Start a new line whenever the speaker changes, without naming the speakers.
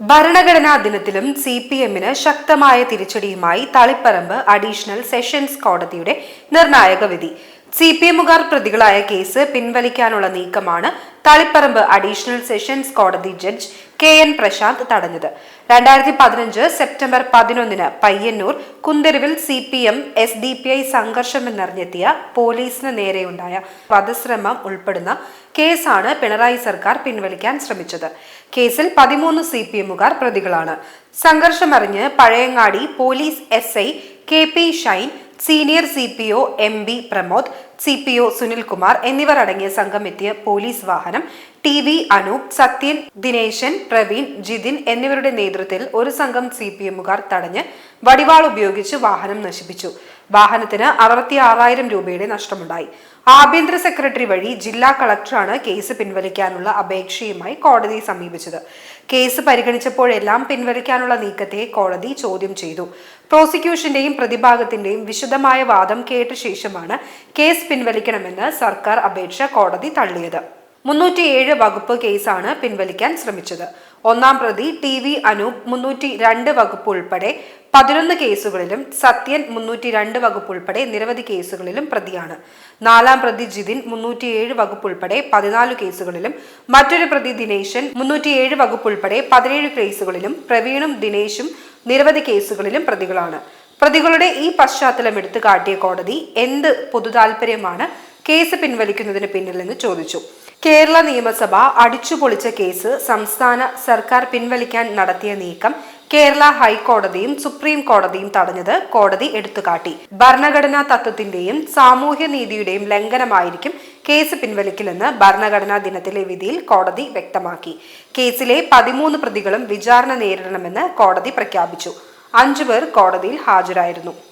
ഭരണഘടനാ ദിനത്തിലും C P എമ്മിന് ശക്തമായ തിരിച്ചടിയുമായി തളിപ്പറമ്പ് അഡീഷണൽ സെഷൻസ് കോടതിയുടെ നിർണായക വിധി. സി പി എമ്മുകാർ പ്രതികളായ കേസ് പിൻവലിക്കാനുള്ള നീക്കമാണ് തളിപ്പറമ്പ് അഡീഷണൽ സെഷൻസ് കോടതി ജഡ്ജ് കെ എൻ പ്രശാന്ത് തടഞ്ഞത്. രണ്ടായിരത്തി പതിനഞ്ച് സെപ്റ്റംബർ പതിനൊന്നിന് Payyanur കുന്തെരുവിൽ C P M S D P I സംഘർഷമെന്നറിഞ്ഞെത്തിയ പോലീസിന് നേരെയുണ്ടായ വധശ്രമം ഉൾപ്പെടുന്ന കേസാണ് പിണറായി സർക്കാർ പിൻവലിക്കാൻ ശ്രമിച്ചത്. കേസിൽ പതിമൂന്ന് സി പി എമ്മുകാർ പ്രതികളാണ്. സംഘർഷമറിഞ്ഞ് Pazhayangadi police S I K P Shine senior C P O M B Pramod C P O Sunilkumar എന്നിവർ അടങ്ങിയ സംഘം എത്തിയ പോലീസ് വാഹനം ടി വി അനൂപ് സത്യൻ ദിനേശൻ പ്രവീൺ ജിതിൻ എന്നിവരുടെ നേതൃത്വത്തിൽ ഒരു സംഘം സി പി എമ്മുകാർ തടഞ്ഞ് വടിവാൾ ഉപയോഗിച്ച് വാഹനം നശിപ്പിച്ചു. വാഹനത്തിന് അറുപത്തി ആറായിരം രൂപയുടെ നഷ്ടമുണ്ടായി. ആഭ്യന്തര സെക്രട്ടറി വഴി ജില്ലാ കളക്ടറാണ് കേസ് പിൻവലിക്കാനുള്ള അപേക്ഷയുമായി കോടതിയെ സമീപിച്ചത്. കേസ് പരിഗണിച്ചപ്പോഴെല്ലാം പിൻവലിക്കാനുള്ള നീക്കത്തെ കോടതി ചോദ്യം ചെയ്തു. പ്രോസിക്യൂഷന്റെയും പ്രതിഭാഗത്തിന്റെയും വിശദമായ വാദം കേട്ട ശേഷമാണ് കേസ് പിൻവലിക്കണമെന്ന് സർക്കാർ അപേക്ഷ കോടതി തള്ളിയത്. മുന്നൂറ്റിയേഴ് വകുപ്പ് കേസാണ് പിൻവലിക്കാൻ ശ്രമിച്ചത്. ഒന്നാം പ്രതി ടി വി അനൂപ് മുന്നൂറ്റി രണ്ട് വകുപ്പ് ഉൾപ്പെടെ പതിനൊന്ന് കേസുകളിലും സത്യൻ മുന്നൂറ്റി രണ്ട് വകുപ്പ് ഉൾപ്പെടെ നിരവധി കേസുകളിലും പ്രതിയാണ്. നാലാം പ്രതി ജിതിൻ മുന്നൂറ്റിയേഴ് വകുപ്പ് ഉൾപ്പെടെ പതിനാല് കേസുകളിലും മറ്റൊരു പ്രതി ദിനേശൻ മുന്നൂറ്റിയേഴ് വകുപ്പ് ഉൾപ്പെടെ പതിനേഴ് കേസുകളിലും പ്രവീണും ദിനേശും നിരവധി കേസുകളിലും പ്രതികളാണ്. പ്രതികളുടെ ഈ പശ്ചാത്തലം എടുത്തു കാട്ടിയ കോടതി എന്ത് പൊതുതാൽപര്യമാണ് കേസ് പിൻവലിക്കുന്നതിന് പിന്നിലെന്ന് ചോദിച്ചു. കേരള നിയമസഭ അടിച്ചുപൊളിച്ച കേസ് സംസ്ഥാന സർക്കാർ പിൻവലിക്കാൻ നടത്തിയ നീക്കം കേരള ഹൈക്കോടതിയും സുപ്രീം കോടതിയും തടഞ്ഞത് കോടതി എടുത്തുകാട്ടി ഭരണഘടനാ തത്വത്തിന്റെയും സാമൂഹ്യ നീതിയുടെയും ലംഘനമായിരിക്കും കേസ് പിൻവലിക്കില്ലെന്ന് ഭരണഘടനാ ദിനത്തിലെ വിധിയിൽ കോടതി വ്യക്തമാക്കി. കേസിലെ പതിമൂന്ന് പ്രതികളും വിചാരണ നേരിടണമെന്ന് കോടതി പ്രഖ്യാപിച്ചു. അഞ്ചുപേർ കോടതിയിൽ ഹാജരായിരുന്നു